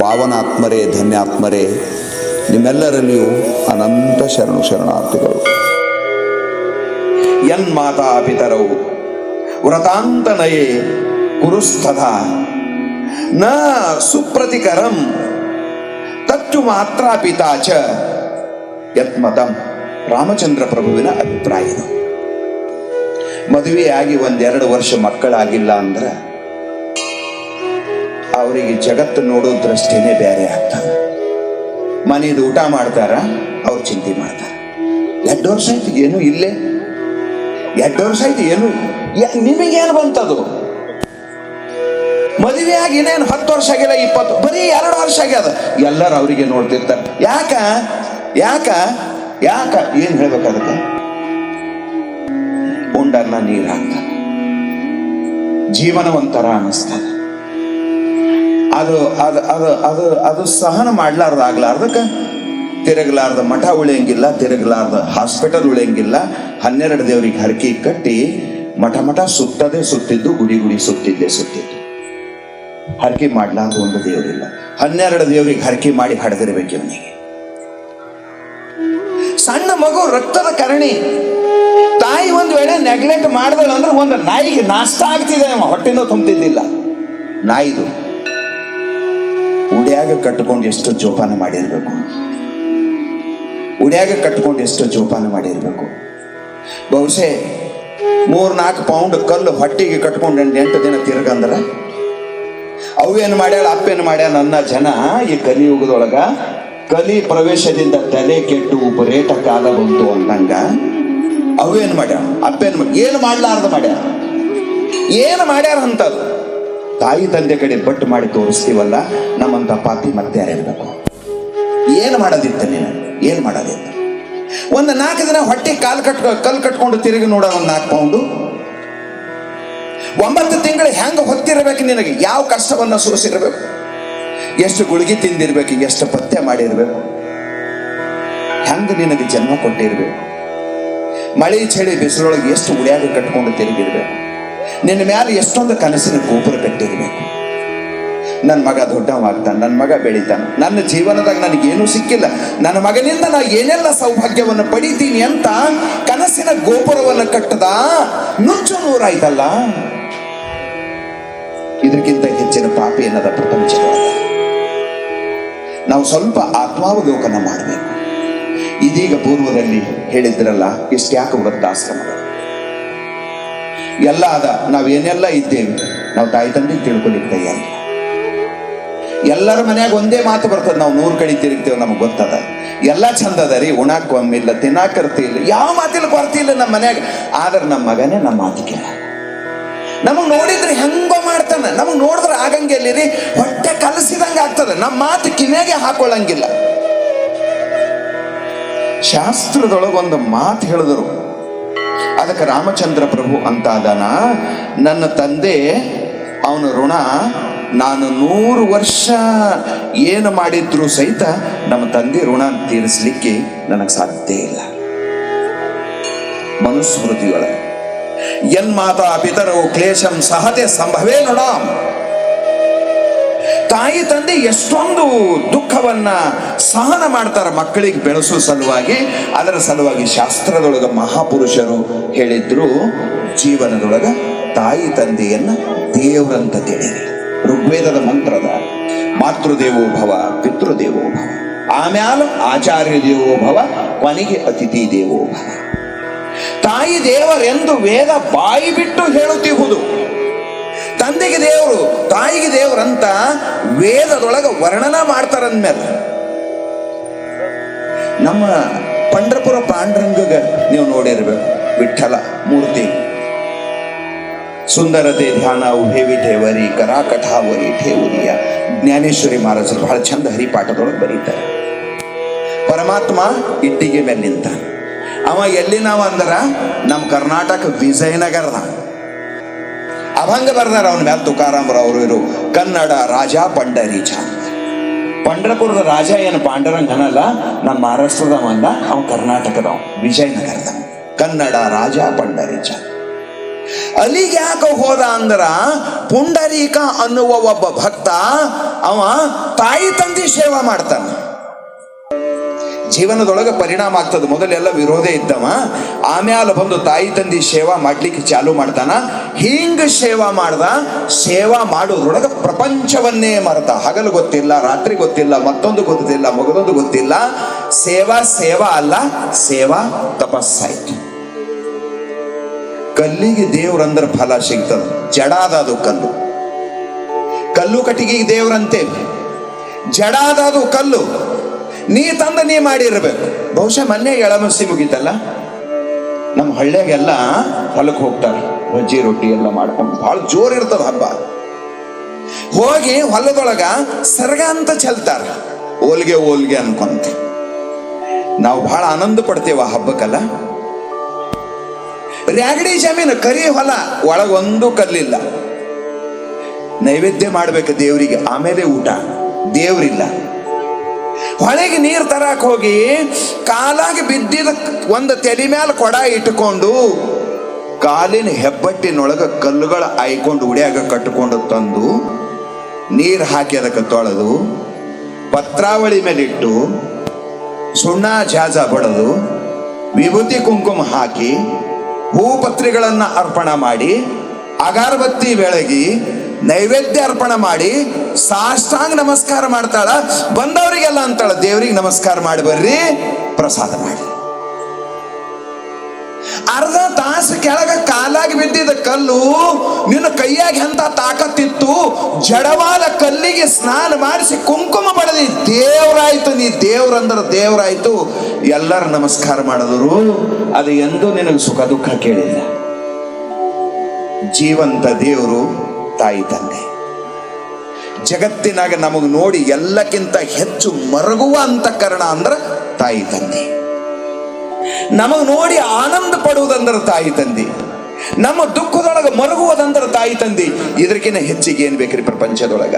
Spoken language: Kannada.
ಪಾವನಾತ್ಮರೇ, ಧನ್ಯಾತ್ಮರೇ ನಿಮ್ಮೆಲ್ಲರಲ್ಲಿಯೂ ಅನಂತ ಶರಣು ಶರಣಾರ್ಥಿಗಳು. ಯನ್ಮಾತಾ ಪಿತರೌ, ವ್ರತಾಂತನಯೇ ಕುರುಸ್ತಥ ನ ಸುಪ್ರತಿಕರಂ ತಚ್ಚು ಮಾತ್ರ ಪಿತಾ ಚ, ಯತ್ಮತಂ ರಾಮಚಂದ್ರ ಪ್ರಭುವಿನ ಅಭಿಪ್ರಾಯ ಮದುವೆಯಾಗಿ ಒಂದೆರಡು ವರ್ಷ ಮಕ್ಕಳಾಗಿಲ್ಲ ಅಂದ್ರೆ ಅವರಿಗೆ ಜಗತ್ತು ನೋಡೋ ದೃಷ್ಟಿನೇ ಬೇರೆ ಆಗ್ತದ ಮನೇದು ಊಟ ಮಾಡ್ತಾರ? ಅವ್ರು ಚಿಂತೆ ಮಾಡ್ತಾರ. ಎರಡು ವರ್ಷ ಆಯ್ತು, ಏನು ಇಲ್ಲೇ? ಎರಡು ವರ್ಷ ಆಯ್ತು, ಏನು? ನಿಮಗೇನು ಬಂತದು? ಮದುವೆ ಆಗಿ ಇನ್ನೇನು ಹತ್ತು ವರ್ಷ ಆಗಿಲ್ಲ ಇಪ್ಪತ್ತು, ಬರೀ ಎರಡು ವರ್ಷ ಆಗ್ಯದ ಎಲ್ಲರೂ ಅವರಿಗೆ ನೋಡ್ತಿರ್ತಾರೆ. ಯಾಕ? ಯಾಕ? ಯಾಕ? ಏನ್ ಹೇಳ್ಬೇಕು ಅದಕ್ಕೆ ಉಂಡನ್ನ ನೀರು ಜೀವನ ಒಂಥರ ಅನ್ನಿಸ್ತದೆ. ಅದು ಅದು ಅದು ಅದು ಅದು ಸಹನ ಮಾಡ್ಲಾರ್ದ ಆಗ್ಲಾರ್ದಕ್ಕೆ ತಿರುಗಲಾರ್ದ ಮಠ ಉಳಿಯಂಗಿಲ್ಲ, ತಿರುಗಲಾರ್ದ ಹಾಸ್ಪಿಟಲ್ ಉಳಿಯಂಗಿಲ್ಲ, ಹನ್ನೆರಡು ದೇವರಿಗೆ ಹರಕಿ ಕಟ್ಟಿ ಮಠ ಮಠ ಸುತ್ತದೆ ಸುತ್ತಿದ್ದು, ಗುಡಿ ಗುಡಿ ಸುತ್ತಿದ್ದೇ ಸುತ್ತಿದ್ದು. ಹರಕೆ ಮಾಡ್ಲಾರ್ದ ಒಂದು ದೇವರಿಲ್ಲ. ಹನ್ನೆರಡು ದೇವರಿಗೆ ಹರಕೆ ಮಾಡಿ ಹಡೆದಿರ್ಬೇಕು ಇವನಿಗೆ. ಸಣ್ಣ ಮಗು ರಕ್ತದ ಕರಣಿ. ತಾಯಿ ಒಂದು ವೇಳೆ ನೆಗ್ಲೆಕ್ಟ್ ಮಾಡಿದಳು ಅಂದ್ರೆ ಒಂದು ನಾಯಿಗೆ ನಾಷ್ಟ ಆಗ್ತಿದೆ ಹೊಟ್ಟೆನೂ ತುಂಬ್ತಿದ್ದಿಲ್ಲ. ನಾಯಿದು. ಉಡ್ಯಾಗ ಕಟ್ಕೊಂಡು ಎಷ್ಟು ಜೋಪಾನ ಮಾಡಿರ್ಬೇಕು? ಉಡ್ಯಾಗ ಕಟ್ಕೊಂಡು ಎಷ್ಟು ಜೋಪಾನ ಮಾಡಿರ್ಬೇಕು? ಬಹುಶಃ ನಾಲ್ಕು ಪೌಂಡ್ ಕಲ್ಲು ಹೊಟ್ಟಿಗೆ ಕಟ್ಕೊಂಡು ಎಂಟು ದಿನ ತಿರ್ಗಂದ್ರ ಅವೇನು ಮಾಡ್ಯಾಳ ಅಪ್ಪೇನು ಮಾಡ್ಯಾಳ, ನನ್ನ ಜನ ಈ ಕಲಿಯುಗದೊಳಗ ಕಲಿ ಪ್ರವೇಶದಿಂದ ತಲೆ ಕೆಟ್ಟು ಉಪರೇಟ ಕಾಲ ಬಂತು ಅಂದಂಗ ಅವೇನು ಮಾಡ್ಯಾಳ ಅಪ್ಪೇನು ಏನು ಮಾಡ್ಲಾರ್ದ ಮಾಡ್ಯಾರ ಏನು ಮಾಡ್ಯಾರ ಅಂತದು? ತಾಯಿ ತಂದೆ ಕಡೆ ಬಟ್ಟು ಮಾಡಿ ತೋರಿಸ್ತೀವಲ್ಲ, ನಮ್ಮಂತ ಪಾಪಿ ಮತ್ತೆ ಯಾರಿರ್ಬೇಕು ಏನು ಮಾಡೋದಿತ್ತ ನೀನು? ಏನು ಮಾಡೋದಿತ್ತ? ಒಂದು ನಾಲ್ಕು ದಿನ ಹೊಟ್ಟೆ ಕಾಲು ಕಟ್ ಕಲ್ ಕಟ್ಕೊಂಡು ತಿರುಗಿ ನೋಡ ಒಂದು ನಾಲ್ಕು ಪೌಂಡು. ಒಂಬತ್ತು ತಿಂಗಳು ಹೆಂಗೆ ಹೊತ್ತಿರಬೇಕು ನಿನಗೆ? ಯಾವ ಕಷ್ಟವನ್ನು ಸೋಸಿರಬೇಕು ಎಷ್ಟು ಗುಳಿಗೆ ತಿಂದಿರ್ಬೇಕು? ಎಷ್ಟು ಪಥ್ಯ ಮಾಡಿರ್ಬೇಕು? ಹೆಂಗೆ ನಿನಗೆ ಜನ್ಮ ಕೊಟ್ಟಿರ್ಬೇಕು? ಮಳೆ, ಚಳಿ, ಬಿಸಿಲೊಳಗೆ ಎಷ್ಟು ಉಳಿಯಾಗ ಕಟ್ಕೊಂಡು ತಿರುಗಿರ್ಬೇಕು? ನಿನ್ನ ಮೇಲೆ ಎಷ್ಟೊಂದು ಕನಸಿನ ಗೋಪುರ ಕಟ್ಟಿರಬೇಕು ನನ್ನ ಮಗ ದೊಡ್ಡವಾಗ್ತಾನೆ ನನ್ನ ಮಗ ಬೆಳಿತಾನೆ, ನನ್ನ ಜೀವನದಾಗ ನನಗೇನೂ ಸಿಕ್ಕಿಲ್ಲ. ನನ್ನ ಮಗನಿಂದ ನಾ ಏನೆಲ್ಲ ಸೌಭಾಗ್ಯವನ್ನು ಪಡಿತೀನಿ ಅಂತ ಕನಸಿನ ಗೋಪುರವನ್ನು ಕಟ್ಟದ ನುಚ್ಚು ನೂರಾಯ್ತಲ್ಲ ಇದಕ್ಕಿಂತ ಹೆಚ್ಚಿನ ಪಾಪ ಏನದ ಪ್ರಪಂಚದೊಳಗ ನಾವು ಸ್ವಲ್ಪ ಆತ್ಮಾವಲೋಕನ ಮಾಡಬೇಕು. ಇದೀಗ ಪೂರ್ವದಲ್ಲಿ ಹೇಳಿದ್ರಲ್ಲ, ಇಷ್ಟ್ಯಾಕ ವೃದ್ಧಾಶ್ರಮದ ಎಲ್ಲ ಅದ. ನಾವೇನೆಲ್ಲ ಇದ್ದೇವೆ? ನಾವು ತಾಯಿ ತಂದೆ ತಿಳ್ಕೊಲಿಕ್ಕೆ ತಯಾರಿ. ಎಲ್ಲರ ಮನ್ಯಾಗ ಒಂದೇ ಮಾತು ಬರ್ತದೆ. ನಾವು ನೂರು ಕಡೆ ತಿರುಗ್ತೇವೆ ನಮಗೆ ಗೊತ್ತದ. ಎಲ್ಲ ಚಂದ ಅದ ರೀ. ಉಣಾಕ್ ಒಮ್ಮಿಲ್ಲ, ತಿನ್ನಾಕ ಕರ್ತಿ ಇಲ್ಲ. ಯಾವ ಮಾತಿಲ್ಲ ಕೊರತೆ ಇಲ್ಲ ನಮ್ಮ ಮನ್ಯಾಗ. ಆದ್ರೆ ನಮ್ಮ ಮಗನೇ ನಮ್ಮ ಮಾತು ಕೇಳ. ನಮಗ್ ನೋಡಿದ್ರೆ ಹೆಂಗೋ ಮಾಡ್ತಾನೆ. ನಮಗ್ ನೋಡಿದ್ರೆ ಆಗಂಗಿಲ್ಲ ರೀ. ಹೊಟ್ಟೆ ಕಲಸಿದಂಗೆ ಆಗ್ತದೆ. ನಮ್ಮ ಮಾತು ಕಿವಿಯಾಗೆ ಹಾಕೊಳ್ಳಂಗಿಲ್ಲ ಶಾಸ್ತ್ರದೊಳಗೊಂದು ಮಾತು ಹೇಳಿದರು. ಅದಕ್ಕೆ ರಾಮಚಂದ್ರ ಪ್ರಭು ಅಂತ ಅದನ ನನ್ನ ತಂದೆ, ಅವನ ಋಣ ನಾನು ನೂರು ವರ್ಷ ಏನು ಮಾಡಿದ್ರು ಸಹಿತ ನಮ್ಮ ತಂದೆ ಋಣ ತೀರಿಸಲಿಕ್ಕೆ ನನಗೆ ಸಾಧ್ಯ ಇಲ್ಲ. ಮನುಸ್ಮೃತಿಯೊಳಗೆ. ಯನ್ಮಾತಾ ಪಿತರವು ಕ್ಲೇಶಂ ಸಹತೆ ಸಂಭವೇ ನೋಡಾಂ ತಾಯಿ ತಂದೆ ಎಷ್ಟೊಂದು ದುಃಖವನ್ನ ಸಹನ ಮಾಡ್ತಾರ ಮಕ್ಕಳಿಗೆ ಬೆಳೆಸೋ ಸಲುವಾಗಿ, ಅದರ ಸಲುವಾಗಿ ಶಾಸ್ತ್ರದೊಳಗ ಮಹಾಪುರುಷರು ಹೇಳಿದ್ರು, ಜೀವನದೊಳಗ ತಾಯಿ ತಂದೆಯನ್ನ ದೇವರಂತ ತಿಳಿರಿ. ಋಗ್ವೇದದ ಮಂತ್ರದ ಮಾತೃದೇವೋ ಭವ, ಪಿತೃದೇವೋ ಆಮ್ಯಾಲ ಆಚಾರ್ಯ ದೇವೋ ಭವ ಕೊನೆಗೆ ಅತಿಥಿ ದೇವೋ ಭವ. ತಾಯಿ ದೇವರೆಂದು ವೇದ ಬಾಯಿ ಬಿಟ್ಟು ಹೇಳುತ್ತಿಹುದು. ತಂದೆಗೆ ದೇವರು, ತಾಯಿಗೆ ದೇವರಂತ ವೇದದೊಳಗ ವರ್ಣನ ಮಾಡ್ತಾರಂದ್ಮೇಲೆ ನಮ್ಮ ಪಂಡ್ರಪುರ ಪಾಂಡುರಂಗಗ ನೀವು ನೋಡಿರ್ಬೇಕು, ವಿಠಲ ಮೂರ್ತಿ. ಸುಂದರತೆ ಧ್ಯಾನ ಉಭೇವಿ ಠೇವರಿ ಕರಾಕಠಾವರಿ ಠೇವರಿಯ ಜ್ಞಾನೇಶ್ವರಿ ಮಹಾರಾಜರು ಬಹಳ ಚಂದ ಹರಿಪಾಠದೊಳಗೆ ಬರೀತಾರೆ. ಪರಮಾತ್ಮ ಇಟ್ಟಿಗೆ ಮೇಲೆ ನಿಂತ ಅವ ಎಲ್ಲಿ ನಾವು ಅಂದ್ರ? ನಮ್ಮ ಕರ್ನಾಟಕ ವಿಜಯನಗರದ ಅಭಂಗ ಬರ್ದಾರ ಅವನ ಮ್ಯಾಲ ತುಕಾರಾಮರವರು ಇರು. ಕನ್ನಡ ರಾಜ ಪಂಡರೀಚ ಪಂಡ್ರಪುರದ ರಾಜ ಏನು ಪಾಂಡರಂಗನಲ್ಲ, ನಮ್ಮ ಮಹಾರಾಷ್ಟ್ರದವ ಅಲ್ಲ ಅವ ಕರ್ನಾಟಕದವ ವಿಜಯನಗರದ. ಕನ್ನಡ ರಾಜ ಪಂಡರೀಚ ಅಲ್ಲಿಗೆ ಯಾಕೆ ಹೋದ ಅಂದ್ರ, ಪುಂಡರೀಕ ಅನ್ನುವ ಒಬ್ಬ ಭಕ್ತ, ಅವ ತಾಯಿ ತಂದೆ ಸೇವಾ ಮಾಡ್ತಾನೆ. ಜೀವನದೊಳಗೆ ಪರಿಣಾಮ ಆಗ್ತದೆ. ಮೊದಲೆಲ್ಲ ವಿರೋಧ ಇದ್ದವ. ಆಮ್ಯಾಲ ಬಂದು ತಾಯಿ ತಂದಿ ಸೇವಾ ಮಾಡ್ಲಿಕ್ಕೆ ಚಾಲು ಮಾಡ್ತಾನ ಹಿಂಗ ಸೇವಾ ಮಾಡ್ದ, ಸೇವಾ ಮಾಡೋದ್ರೊಳಗೆ ಪ್ರಪಂಚವನ್ನೇ ಮರೆತ. ಹಗಲು ಗೊತ್ತಿಲ್ಲ, ರಾತ್ರಿ ಗೊತ್ತಿಲ್ಲ, ಮತ್ತೊಂದು ಗೊತ್ತಿಲ್ಲ, ಮಗದೊಂದು ಗೊತ್ತಿಲ್ಲ. ಸೇವಾ ಸೇವಾ ಅಲ್ಲ, ಸೇವಾ ತಪಸ್ಸಾಯ್ತು. ಕಲ್ಲಿಗೆ ದೇವ್ರಂದ್ರ ಫಲ ಸಿಗ್ತದ. ಜಡಾದ ಅದು ಕಲ್ಲು. ಕಲ್ಲು ಕಟ್ಟಿಗೆಗೆ ದೇವ್ರಂತೆ. ಜಡಾದದು ಕಲ್ಲು. ನೀ ತಂದ ನೀ ಮಾಡಿರ್ಬೇಕು. ಬಹುಶಃ ಮೊನ್ನೆ ಎಳಮಸಿ ಮುಗೀತಲ್ಲ? ನಮ್ಮ ಹಳ್ಳಿಯಾಗೆಲ್ಲ ಹೊಲಕ್ಕೆ ಹೋಗ್ತಾರೆ. ಬಜ್ಜಿ, ರೊಟ್ಟಿ ಎಲ್ಲ ಮಾಡ್ಕೊಂಡು ಭಾಳ ಜೋರ್ ಇರ್ತದ ಹಬ್ಬ. ಹೋಗಿ ಹೊಲದೊಳಗ ಸರ್ಗ ಅಂತ ಚೆಲ್ತಾರ. ಓಲ್ಗೆ ಓಲ್ಗೆ ಅನ್ಕೊಂತ. ನಾವು ಬಹಳ ಆನಂದ ಪಡ್ತೇವ ಹಬ್ಬಕ್ಕಲ್ಲ. ರ್ಯಾಗಡಿ ಜಮೀನು, ಕರಿ ಹೊಲ ಒಳಗೊಂದು ಕಲ್ಲಿಲ್ಲ ನೈವೇದ್ಯ ಮಾಡ್ಬೇಕು ದೇವರಿಗೆ, ಆಮೇಲೆ ಊಟ. ದೇವ್ರಿಲ್ಲ. ಹೊಳೆಗೆ ನೀರು ತರಕ್ ಹೋಗಿ ಕಾಲಾಗಿ ಬಿದ್ದಿದ ಒಂದು ತಲೆ ಮೇಲೆ ಕೊಡ ಇಟ್ಕೊಂಡು ಕಾಲಿನ ಹೆಬ್ಬಟ್ಟಿನೊಳಗ ಕಲ್ಲುಗಳ ಆಯ್ಕೊಂಡು ಉಡಿಯಾಗ ಕಟ್ಟಿಕೊಂಡು ತಂದು ನೀರು ಹಾಕಿ ಅದಕ್ಕೆ ತೊಳೆದು ಪತ್ರಾವಳಿ ಮೇಲಿಟ್ಟು ಸುಣ್ಣ ಜಾಜ ಬಡದು ವಿಭೂತಿ ಕುಂಕುಮ ಹಾಕಿ ಹೂಪತ್ರಿಗಳನ್ನ ಅರ್ಪಣ ಮಾಡಿ ಅಗಾರಬತ್ತಿ ಬೆಳಗಿ ನೈವೇದ್ಯ ಅರ್ಪಣೆ ಮಾಡಿ ಸಾಷ್ಟಾಂಗ ನಮಸ್ಕಾರ ಮಾಡ್ತಾಳ. ಬಂದವರಿಗೆಲ್ಲ ಅಂತಾಳ, ದೇವರಿಗೆ ನಮಸ್ಕಾರ ಮಾಡಿ ಬರ್ರಿ, ಪ್ರಸಾದ ಮಾಡಿ. ಅರ್ಧ ತಾಸು ಕೆಳಗ ಕಾಲಾಗಿ ಬಿದ್ದಿದ್ದ ಕಲ್ಲು ನಿನ್ನ ಕೈಯಾಗಿ ಎಂತ ತಾಕತ್ತಿತ್ತು? ಜಡವಾದ ಕಲ್ಲಿಗೆ ಸ್ನಾನ ಮಾಡಿಸಿ ಕುಂಕುಮ ಪಡೆದಿ ದೇವರಾಯ್ತು ನೀ ದೇವ್ರಂದ್ರ ದೇವರಾಯ್ತು, ಎಲ್ಲರ ನಮಸ್ಕಾರ ಮಾಡಿದ್ರು, ಅದು ಎಂದೂ ನಿನಗೆ ಸುಖ ದುಃಖ ಕೇಳಿಲ್ಲ. ಜೀವಂತ ದೇವರು ತಾಯಿ ತಂದೆ ಜಗತ್ತಿನಾಗ ನಮಗೆ ನೋಡಿ ಎಲ್ಲಕ್ಕಿಂತ ಹೆಚ್ಚು ಮರಗುವ ಅಂತಃಕರಣ ಅಂದ್ರ ತಾಯಿ ತಂದೆ. ನಮಗೆ ನೋಡಿ ಆನಂದ ಪಡುವುದಂದ್ರೆ ತಾಯಿ ತಂದೆ. ನಮ್ಮ ದುಃಖದೊಳಗೆ ಮರಗುವುದಂದ್ರ ತಾಯಿ ತಂದೆ. ಇದಕ್ಕಿಂತ ಹೆಚ್ಚಿಗೆ ಏನು ಬೇಕ್ರಿ ಪ್ರಪಂಚದೊಳಗ?